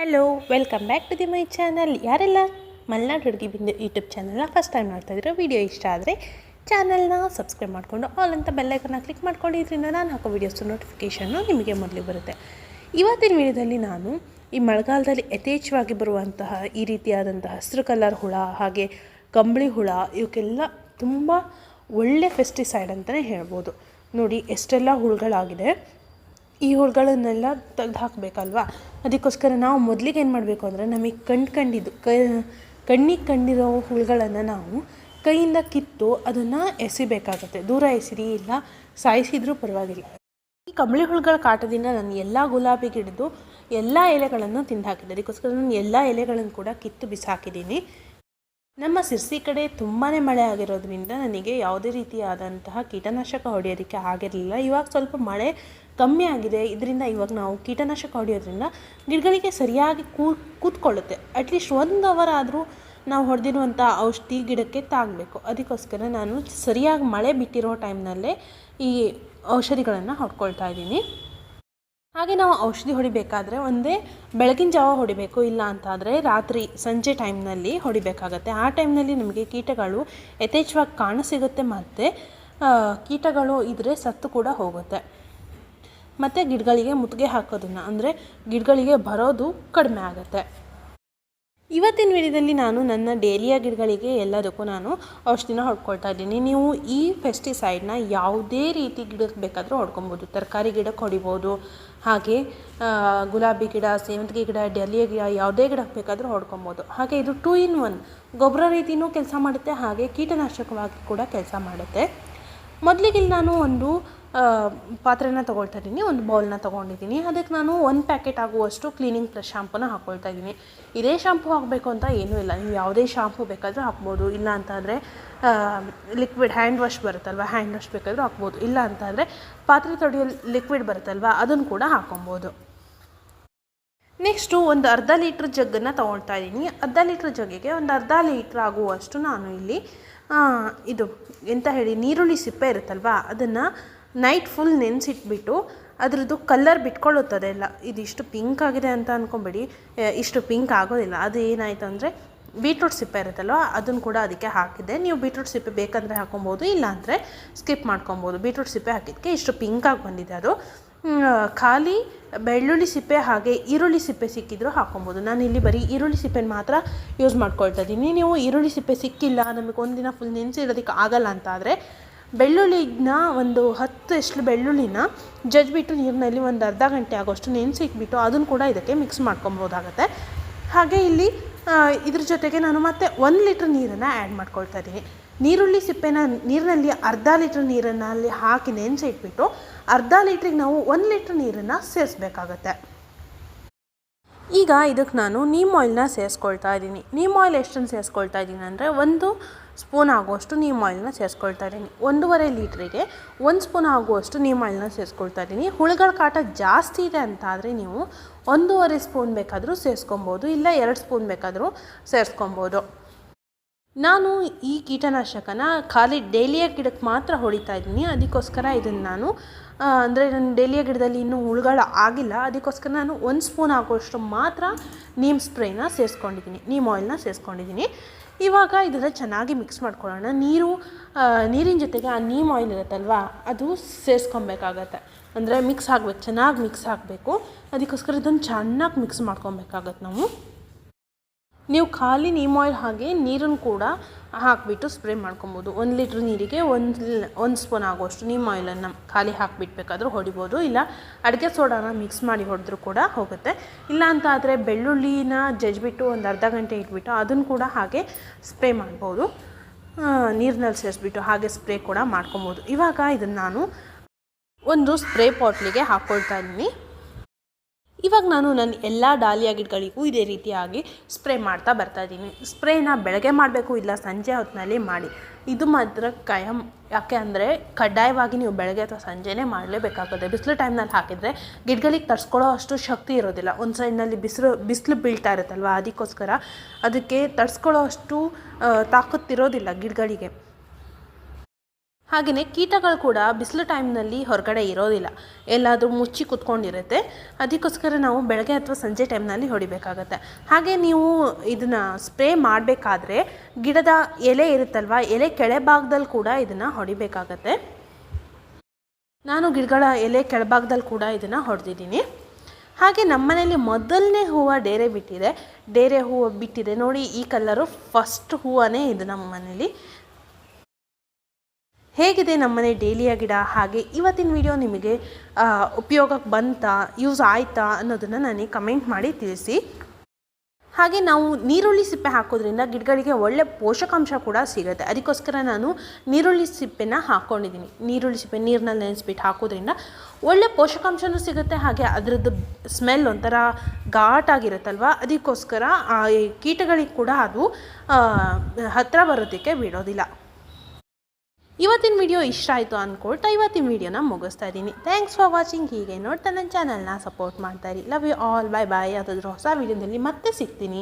Hello welcome back to the my channel ಯಾರೆಲ್ಲ ಮಲ್ನಾಡು ಹುಡುಗಿ ಬಿಂದು ಯೂಟ್ಯೂಬ್ ಚಾನಲ್ನ ಫಸ್ಟ್ ಟೈಮ್ ನೋಡ್ತಾ ಇದ್ರೆ ವಿಡಿಯೋ ಇಷ್ಟ ಆದರೆ ಚಾನಲ್ನ ಸಬ್ಸ್ಕ್ರೈಬ್ ಮಾಡಿಕೊಂಡು ಆಲ್ ಅಂತ ಬೆಲ್ಲೈಕನ್ನ ಕ್ಲಿಕ್ ಮಾಡ್ಕೊಂಡು ಇದರಿಂದ ನಾನು ಹಾಕೋ ವೀಡಿಯೋಸ್ ನೋಟಿಫಿಕೇಷನ್ನು ನಿಮಗೆ ಮೊದಲು ಬರುತ್ತೆ. ಇವತ್ತಿನ ವಿಡಿಯೋದಲ್ಲಿ ನಾನು ಈ ಮಳೆಗಾಲದಲ್ಲಿ ಯಥೇಚ್ಛವಾಗಿ ಬರುವಂತಹ ಈ ರೀತಿಯಾದಂತಹ ಹಸಿರು ಕಲರ್ ಹುಳ, ಹಾಗೆ ಕಂಬಳಿ ಹುಳ, ಇವಕ್ಕೆಲ್ಲ ತುಂಬ ಒಳ್ಳೆ ಫೆಸ್ಟಿಸೈಡ್ ಅಂತಲೇ ಹೇಳ್ಬೋದು. ನೋಡಿ, ಎಷ್ಟೆಲ್ಲ ಹುಳುಗಳಾಗಿದೆ. ಈ ಹುಳುಗಳನ್ನೆಲ್ಲ ತೆಗ್ದು ಹಾಕಬೇಕಲ್ವಾ? ಅದಕ್ಕೋಸ್ಕರ ನಾವು ಮೊದಲಿಗೆ ಏನು ಮಾಡಬೇಕು ಅಂದರೆ ನಮಗೆ ಕಣ್ಣು ಕಂಡಿದ್ದು, ಕ, ಕಣ್ಣಿಗೆ ಕಂಡಿರೋ ಹುಳುಗಳನ್ನು ನಾವು ಕೈಯಿಂದ ಕಿತ್ತು ಅದನ್ನು ಎಸಿಬೇಕಾಗತ್ತೆ. ದೂರ ಎಸಿರಿ ಇಲ್ಲ, ಸಾಯಿಸಿದರೂ ಪರವಾಗಿಲ್ಲ. ಈ ಕಂಬಳಿ ಹುಳುಗಳ ಕಾಟದಿಂದ ನಾನು ಎಲ್ಲ ಗುಲಾಬಿ ಗಿಡದ್ದು ಎಲ್ಲ ಎಲೆಗಳನ್ನು ತಿಂದು ಹಾಕಿದ್ದೆ. ಅದಕ್ಕೋಸ್ಕರ ನಾನು ಎಲ್ಲ ಎಲೆಗಳನ್ನು ಕೂಡ ಕಿತ್ತು ಬಿಸಾಕಿದ್ದೀನಿ. ನಮ್ಮ ಸಿರ್ಸಿ ಕಡೆ ತುಂಬಾ ಮಳೆ ಆಗಿರೋದ್ರಿಂದ ನನಗೆ ಯಾವುದೇ ರೀತಿಯಾದಂತಹ ಕೀಟನಾಶಕ ಹೊಡೆಯೋದಕ್ಕೆ ಆಗಿರಲಿಲ್ಲ. ಇವಾಗ ಸ್ವಲ್ಪ ಮಳೆ ಕಮ್ಮಿ ಆಗಿದೆ. ಇದರಿಂದ ಇವಾಗ ನಾವು ಕೀಟನಾಶಕ ಹೊಡೆಯೋದ್ರಿಂದ ಗಿಡಗಳಿಗೆ ಸರಿಯಾಗಿ ಕೂ, ಕೂತ್ಕೊಳ್ಳುತ್ತೆ. ಅಟ್ಲೀಸ್ಟ್ ಒಂದು ಅವರ್ ಆದರೂ ನಾವು ಹೊಡೆದಿರುವಂಥ ಔಷಧಿ ಗಿಡಕ್ಕೆ ತಾಗಬೇಕು. ಅದಕ್ಕೋಸ್ಕರ ನಾನು ಸರಿಯಾಗಿ ಮಳೆ ಬಿಟ್ಟಿರೋ ಟೈಮ್ನಲ್ಲೇ ಈ ಔಷಧಿಗಳನ್ನು ಹೊಡ್ಕೊಳ್ತಾ ಇದ್ದೀನಿ. ಹಾಗೆ ನಾವು ಔಷಧಿ ಹೊಡಿಬೇಕಾದ್ರೆ ಒಂದೇ ಬೆಳಗಿನ ಜಾವ ಹೊಡಿಬೇಕು, ಇಲ್ಲ ಅಂತಾದರೆ ರಾತ್ರಿ ಸಂಜೆ ಟೈಮ್ನಲ್ಲಿ ಹೊಡಿಬೇಕಾಗತ್ತೆ. ಆ ಟೈಮ್ನಲ್ಲಿ ನಮಗೆ ಕೀಟಗಳು ಯಥೇಚ್ಛವಾಗಿ ಕಾಣಸಿಗುತ್ತೆ ಮತ್ತು ಕೀಟಗಳು ಇದ್ದರೆ ಸತ್ತು ಕೂಡ ಹೋಗುತ್ತೆ. ಮತ್ತು ಗಿಡಗಳಿಗೆ ಮುತ್ತಿಗೆ ಹಾಕೋದನ್ನು, ಅಂದರೆ ಗಿಡಗಳಿಗೆ ಬರೋದು ಕಡಿಮೆ ಆಗುತ್ತೆ. ಇವತ್ತಿನ ವಿಡಿಯೋದಲ್ಲಿ ನಾನು ನನ್ನ ಡೇಲಿಯ ಗಿಡಗಳಿಗೆ ಎಲ್ಲದಕ್ಕೂ ನಾನು ಔಷಧಿನ ಹೊಡ್ಕೊಳ್ತಾ ಇದ್ದೀನಿ. ನೀವು ಈ ಪೆಸ್ಟಿಸೈಡ್ನ ಯಾವುದೇ ರೀತಿ ಗಿಡಕ್ಕೆ ಬೇಕಾದರೂ ಹೊಡ್ಕೊಬೋದು. ತರಕಾರಿ ಗಿಡಕ್ಕೆ ಹೊಡಿಬೋದು, ಹಾಗೆ ಗುಲಾಬಿ ಗಿಡ, ಸೇವಂತಿಗೆ ಗಿಡ, ಡೇಲಿಯ ಗಿಡ, ಯಾವುದೇ ಗಿಡಕ್ಕೆ ಬೇಕಾದರೂ ಹೊಡ್ಕೊಬೋದು. ಹಾಗೆ ಇದು ಟೂ ಇನ್ ಒನ್ ಗೊಬ್ಬರ ರೀತಿಯೂ ಕೆಲಸ ಮಾಡುತ್ತೆ, ಹಾಗೆ ಕೀಟನಾಶಕವಾಗಿ ಕೂಡ ಕೆಲಸ ಮಾಡುತ್ತೆ. ಮೊದಲಿಗೆ ನಾನು ಒಂದು ಪಾತ್ರೆನ ತೊಗೊಳ್ತಾ ಇದ್ದೀನಿ, ಒಂದು ಬೌಲ್ನ ತೊಗೊಂಡಿದ್ದೀನಿ. ಅದಕ್ಕೆ ನಾನು ಒಂದು ಪ್ಯಾಕೆಟ್ ಆಗುವಷ್ಟು ಕ್ಲೀನಿಂಗ್ ಪ್ಲಸ್ ಶಾಂಪೂನ ಹಾಕ್ಕೊಳ್ತಾ ಇದ್ದೀನಿ. ಇದೇ ಶಾಂಪೂ ಹಾಕಬೇಕು ಅಂತ ಏನೂ ಇಲ್ಲ. ನೀವು ಯಾವುದೇ ಶಾಂಪೂ ಬೇಕಾದರೂ ಹಾಕ್ಬೋದು. ಇಲ್ಲ ಅಂತಂದರೆ ಲಿಕ್ವಿಡ್ ಹ್ಯಾಂಡ್ ವಾಶ್ ಬರುತ್ತಲ್ವ? ಹ್ಯಾಂಡ್ ವಾಶ್ ಬೇಕಾದರೂ ಹಾಕ್ಬೋದು. ಇಲ್ಲ ಅಂತಂದರೆ ಪಾತ್ರೆ ತೊಳೆಯೋ ಲಿಕ್ವಿಡ್ ಬರುತ್ತಲ್ವ? ಅದನ್ನು ಕೂಡ ಹಾಕೊಬೋದು ನೆಕ್ಸ್ಟು ಒಂದು ಅರ್ಧ ಲೀಟ್ರ್ ಜಗ್ಗನ್ನು ತೊಗೊಳ್ತಾ ಇದ್ದೀನಿ. ಅರ್ಧ ಲೀಟ್ರ್ ಜಗ್ಗಿಗೆ ಒಂದು ಅರ್ಧ ಲೀಟ್ರ್ ಆಗುವಷ್ಟು ನಾನು ಇಲ್ಲಿ ಇದು ಎಂತ ಹೇಳಿ, ನೀರುಳ್ಳಿ ಸಿಪ್ಪೆ ಇರುತ್ತಲ್ವ? ಅದನ್ನು ನೈಟ್ ಫುಲ್ ನೆನೆಸಿಟ್ಬಿಟ್ಟು ಅದರದ್ದು ಕಲ್ಲರ್ ಬಿಟ್ಕೊಳ್ಳುತ್ತದೆ ಎಲ್ಲ ಇದಿಷ್ಟು ಪಿಂಕ್ ಆಗಿದೆ ಅಂತ ಅಂದ್ಕೊಂಬೇಡಿ ಇಷ್ಟು ಪಿಂಕ್ ಆಗೋದಿಲ್ಲ. ಅದು ಏನಾಯಿತು ಅಂದರೆ ಬೀಟ್ರೂಟ್ ಸಿಪ್ಪೆ ಇರುತ್ತಲ್ವ, ಅದನ್ನು ಕೂಡ ಅದಕ್ಕೆ ಹಾಕಿದ್ದೆ. ನೀವು ಬೀಟ್ರೂಟ್ ಸಿಪ್ಪೆ ಬೇಕಂದರೆ ಹಾಕೊಬೋದು ಇಲ್ಲ ಅಂದರೆ ಸ್ಕಿಪ್ ಮಾಡ್ಕೊಬೋದು. ಬೀಟ್ರೂಟ್ ಸಿಪ್ಪೆ ಹಾಕಿದ್ದಕ್ಕೆ ಇಷ್ಟು ಪಿಂಕ್ ಆಗಿ ಬಂದಿದೆ ಅದು. ಖಾಲಿ ಬೆಳ್ಳುಳ್ಳಿ ಸಿಪ್ಪೆ ಹಾಗೆ ಈರುಳ್ಳಿ ಸಿಪ್ಪೆ ಸಿಕ್ಕಿದ್ರು ಹಾಕೊಬೋದು. ನಾನು ಇಲ್ಲಿ ಬರೀ ಈರುಳ್ಳಿ ಸಿಪ್ಪೆನ ಮಾತ್ರ ಯೂಸ್ ಮಾಡ್ಕೊಳ್ತಾ ಇದ್ದೀನಿ. ನೀವು ಈರುಳ್ಳಿ ಸಿಪ್ಪೆ ಸಿಕ್ಕಿಲ್ಲ ನಮಗೆ ಒಂದಿನ ಫುಲ್ ನೆನೆಸಿಡೋದಕ್ಕೆ ಆಗಲ್ಲ ಅಂತ ಆದರೆ ಬೆಳ್ಳುಳ್ಳಿನ ಒಂದು ಹತ್ತು ಎಷ್ಟು ಬೆಳ್ಳುಳ್ಳಿನ ಜಜ್ಬಿಟ್ಟು ನೀರಿನಲ್ಲಿ ಒಂದು ಅರ್ಧ ಗಂಟೆ ಆಗೋಷ್ಟು ನೆನೆಸಿಟ್ಬಿಟ್ಟು ಅದನ್ನು ಕೂಡ ಇದಕ್ಕೆ ಮಿಕ್ಸ್ ಮಾಡ್ಕೊಬೋದಾಗತ್ತೆ. ಹಾಗೆ ಇಲ್ಲಿ ಇದ್ರ ಜೊತೆಗೆ ನಾನು ಮತ್ತೆ ಒಂದು ಲೀಟ್ರ್ ನೀರನ್ನು ಆ್ಯಡ್ ಮಾಡ್ಕೊಳ್ತಾ ಇದ್ದೀನಿ. ನೀರುಳ್ಳಿ ಸಿಪ್ಪೆನ ನೀರಿನಲ್ಲಿ ಅರ್ಧ ಲೀಟ್ರ್ ನೀರನ್ನು ಅಲ್ಲಿ ಹಾಕಿ ನೆನೆಸಿಟ್ಬಿಟ್ಟು ಅರ್ಧ ಲೀಟ್ರಿಗೆ ನಾವು ಒಂದು ಲೀಟ್ರ್ ನೀರನ್ನು ಸೇರಿಸ್ಬೇಕಾಗತ್ತೆ. ಈಗ ಇದಕ್ಕೆ ನಾನು ನೀಮ್ ಆಯಿಲ್ನ ಸೇರಿಸ್ಕೊಳ್ತಾ ಇದ್ದೀನಿ. ನೀಮ್ ಆಯಿಲ್ ಎಷ್ಟನ್ನು ಸೇರಿಸ್ಕೊಳ್ತಾ ಇದ್ದೀನಿ ಅಂದರೆ ಒಂದು ಸ್ಪೂನ್ ಆಗುವಷ್ಟು ನೀಮ್ ಆಯಿಲ್ನ ಸೇರಿಸ್ಕೊಳ್ತಾ ಇದ್ದೀನಿ. ಒಂದೂವರೆ ಲೀಟ್ರಿಗೆ ಒಂದು ಸ್ಪೂನ್ ಆಗುವಷ್ಟು ನೀಮ್ ಆಯಿಲ್ನ ಸೇರಿಸ್ಕೊಳ್ತಾ ಇದ್ದೀನಿ. ಹುಳುಗಳ ಕಾಟ ಜಾಸ್ತಿ ಇದೆ ಅಂತ ಆದರೆ ನೀವು ಒಂದೂವರೆ ಸ್ಪೂನ್ ಬೇಕಾದರೂ ಸೇರಿಸ್ಕೊಬೋದು, ಇಲ್ಲ ಎರಡು ಸ್ಪೂನ್ ಬೇಕಾದರೂ ಸೇರಿಸ್ಕೊಬೋದು. ನಾನು ಈ ಕೀಟನಾಶಕನ ಖಾಲಿ ಡೇಲಿಯ ಗಿಡಕ್ಕೆ ಮಾತ್ರ ಹೊಡಿತಾ ಇದ್ದೀನಿ. ಅದಕ್ಕೋಸ್ಕರ ಇದನ್ನು ನಾನು ಅಂದರೆ ನನ್ನ ಡೇಲಿಯ ಗಿಡದಲ್ಲಿ ಇನ್ನೂ ಹುಳುಗಳು ಆಗಿಲ್ಲ. ಅದಕ್ಕೋಸ್ಕರ ನಾನು ಒಂದು ಸ್ಪೂನ್ ಆಗುವಷ್ಟು ಮಾತ್ರ ನೀಮ್ ಸ್ಪ್ರೇನ ಸೇರಿಸ್ಕೊಂಡಿದ್ದೀನಿ. ನೀಮ್ ಆಯಿಲ್ನ ಸೇರಿಸ್ಕೊಂಡಿದ್ದೀನಿ. ಇವಾಗ ಇದನ್ನು ಚೆನ್ನಾಗಿ ಮಿಕ್ಸ್ ಮಾಡ್ಕೊಳ್ಳೋಣ. ನೀರು ನೀರಿನ ಜೊತೆಗೆ ಆ ನೀಮ್ ಆಯಿಲ್ ಇರುತ್ತಲ್ವ, ಅದು ಸೇರಿಸ್ಕೊಬೇಕಾಗತ್ತೆ. ಅಂದರೆ ಮಿಕ್ಸ್ ಆಗಬೇಕು, ಚೆನ್ನಾಗಿ ಮಿಕ್ಸ್ ಆಗಬೇಕು. ಅದಕ್ಕೋಸ್ಕರ ಇದನ್ನು ಚೆನ್ನಾಗಿ ಮಿಕ್ಸ್ ಮಾಡ್ಕೊಬೇಕಾಗತ್ತೆ ನಾವು. ನೀವು ಖಾಲಿ ನೀಮ್ ಆಯಿಲ್ ಹಾಗೆ ನೀರನ್ನು ಕೂಡ ಹಾಕಿಬಿಟ್ಟು ಸ್ಪ್ರೇ ಮಾಡ್ಕೊಬೋದು. ಒಂದು ಲೀಟ್ರ್ ನೀರಿಗೆ ಒಂದು ಒಂದು ಸ್ಪೂನ್ ಆಗುವಷ್ಟು ನೀಮ್ ಆಯಿಲನ್ನು ಖಾಲಿ ಹಾಕಿಬಿಟ್ಬೇಕಾದ್ರೂ ಹೊಡಿಬೋದು. ಇಲ್ಲ ಅಡುಗೆ ಸೋಡಾನ ಮಿಕ್ಸ್ ಮಾಡಿ ಹೊಡೆದ್ರೂ ಕೂಡ ಹೋಗುತ್ತೆ. ಇಲ್ಲ ಅಂತ ಆದರೆ ಬೆಳ್ಳುಳ್ಳಿನ ಜಜ್ಬಿಟ್ಟು ಒಂದು ಅರ್ಧ ಗಂಟೆ ಇಟ್ಬಿಟ್ಟು ಅದನ್ನು ಕೂಡ ಹಾಗೆ ಸ್ಪ್ರೇ ಮಾಡ್ಬೋದು. ನೀರಿನಲ್ಲಿ ಸೇರಿಸ್ಬಿಟ್ಟು ಹಾಗೆ ಸ್ಪ್ರೇ ಕೂಡ ಮಾಡ್ಕೊಬೋದು. ಇವಾಗ ಇದನ್ನು ನಾನು ಒಂದು ಸ್ಪ್ರೇ ಪಾಟ್ಲಿಗೆ ಹಾಕ್ಕೊಳ್ತಾ ಇದ್ದೀನಿ. ಇವಾಗ ನಾನು ನನ್ನ ಎಲ್ಲ ಡಾಲಿಯಾ ಗಿಡಗಳಿಗೂ ಇದೇ ರೀತಿಯಾಗಿ ಸ್ಪ್ರೇ ಮಾಡ್ತಾ ಬರ್ತಾ ಇದ್ದೀನಿ. ಸ್ಪ್ರೇನ ಬೆಳಗ್ಗೆ ಮಾಡಬೇಕು ಇಲ್ಲ ಸಂಜೆ ಹೊತ್ತಿನಲ್ಲಿ ಮಾಡಿ. ಇದು ಮಾತ್ರ ಕಾಯಂ. ಯಾಕೆ ಅಂದರೆ ಕಡ್ಡಾಯವಾಗಿ ನೀವು ಬೆಳಗ್ಗೆ ಅಥವಾ ಸಂಜೆನೇ ಮಾಡಲೇಬೇಕಾಗುತ್ತೆ. ಬಿಸಿಲು ಟೈಮ್ನಲ್ಲಿ ಹಾಕಿದರೆ ಗಿಡಗಳಿಗೆ ತಡ್ಸ್ಕೊಳ್ಳೋ ಅಷ್ಟು ಶಕ್ತಿ ಇರೋದಿಲ್ಲ. ಒಂದು ಸೈಡ್ನಲ್ಲಿ ಬಿಸಿಲು ಬಿಸಿಲು ಬೀಳ್ತಾ ಇರುತ್ತಲ್ವ ಅದಕ್ಕೋಸ್ಕರ ಅದಕ್ಕೆ ತಡ್ಸ್ಕೊಳ್ಳೋ ಅಷ್ಟು ತಾಕತ್ತಿರೋದಿಲ್ಲ ಗಿಡಗಳಿಗೆ. ಹಾಗೆಯೇ ಕೀಟಗಳು ಕೂಡ ಬಿಸಿಲು ಟೈಮ್ನಲ್ಲಿ ಹೊರಗಡೆ ಇರೋದಿಲ್ಲ. ಎಲ್ಲಾದರೂ ಮುಚ್ಚಿ ಕುತ್ಕೊಂಡಿರುತ್ತೆ. ಅದಕ್ಕೋಸ್ಕರ ನಾವು ಬೆಳಗ್ಗೆ ಅಥವಾ ಸಂಜೆ ಟೈಮ್ನಲ್ಲಿ ಹೊಡಿಬೇಕಾಗತ್ತೆ. ಹಾಗೆ ನೀವು ಇದನ್ನು ಸ್ಪ್ರೇ ಮಾಡಬೇಕಾದ್ರೆ ಗಿಡದ ಎಲೆ ಇರುತ್ತಲ್ವ, ಎಲೆ ಕೆಳೆ ಭಾಗದಲ್ಲಿ ಕೂಡ ಇದನ್ನು ಹೊಡಿಬೇಕಾಗತ್ತೆ. ನಾನು ಗಿಡಗಳ ಎಲೆ ಕೆಳಭಾಗದಲ್ಲಿ ಕೂಡ ಇದನ್ನು ಹೊಡೆದಿದ್ದೀನಿ. ಹಾಗೆ ನಮ್ಮನೇಲಿ ಮೊದಲನೇ ಹೂವು ಡೇರೆ ಬಿಟ್ಟಿದೆ. ಡೇರೆ ಹೂವು ಬಿಟ್ಟಿದೆ. ನೋಡಿ ಈ ಕಲ್ಲರು ಫಸ್ಟ್ ಹೂವನೇ ಇದು ನಮ್ಮ ಮನೇಲಿ. ಹೇಗಿದೆ ನಮ್ಮನೆ ಡೇಲಿಯ ಗಿಡ? ಹಾಗೆ ಇವತ್ತಿನ ವಿಡಿಯೋ ನಿಮಗೆ ಉಪಯೋಗಕ್ಕೆ ಬಂತಾ ಯೂಸ್ ಆಯಿತಾ ಅನ್ನೋದನ್ನು ನನಗೆ ಕಮೆಂಟ್ ಮಾಡಿ ತಿಳಿಸಿ. ಹಾಗೆ ನಾವು ನೀರುಳ್ಳಿ ಸಿಪ್ಪೆ ಹಾಕೋದ್ರಿಂದ ಗಿಡಗಳಿಗೆ ಒಳ್ಳೆ ಪೋಷಕಾಂಶ ಕೂಡ ಸಿಗುತ್ತೆ. ಅದಕ್ಕೋಸ್ಕರ ನಾನು ನೀರುಳ್ಳಿ ಸಿಪ್ಪೆನ ಹಾಕ್ಕೊಂಡಿದ್ದೀನಿ ನೀರುಳ್ಳಿ ಸಿಪ್ಪೆ ನೀರಿನಲ್ಲಿ ನೆನೆಸ್ಬಿಟ್ಟು ಹಾಕೋದ್ರಿಂದ ಒಳ್ಳೆ ಪೋಷಕಾಂಶನೂ ಸಿಗುತ್ತೆ. ಹಾಗೆ ಅದರದ್ದು ಸ್ಮೆಲ್ ಒಂಥರ ಘಾಟಾಗಿರುತ್ತಲ್ವ? ಅದಕ್ಕೋಸ್ಕರ, ಆ ಕೀಟಗಳಿಗೆ ಕೂಡ ಅದು ಹತ್ತಿರ ಬರೋದಕ್ಕೆ ಬಿಡೋದಿಲ್ಲ. ಇವತ್ತಿನ ವಿಡಿಯೋ ಇಷ್ಟ ಆಯಿತು ಅಂದ್ಕೊಳ್ತಾ ಇವತ್ತಿನ ವಿಡಿಯೋನ ಮುಗಿಸ್ತಾ ಇದ್ದೀನಿ. ಥ್ಯಾಂಕ್ಸ್ ಫಾರ್ ವಾಚಿಂಗ್ ಹೀಗೆ ನೋಡ್ತಾ ನನ್ನ ಚಾನಲ್ನ ಸಪೋರ್ಟ್ ಮಾಡ್ತಾ ಇರಿ. Love you all bye bye ಯಾವುದಾದ್ರೂ ಹೊಸ ವಿಡಿಯೋದಲ್ಲಿ ಮತ್ತೆ ಸಿಗ್ತೀನಿ.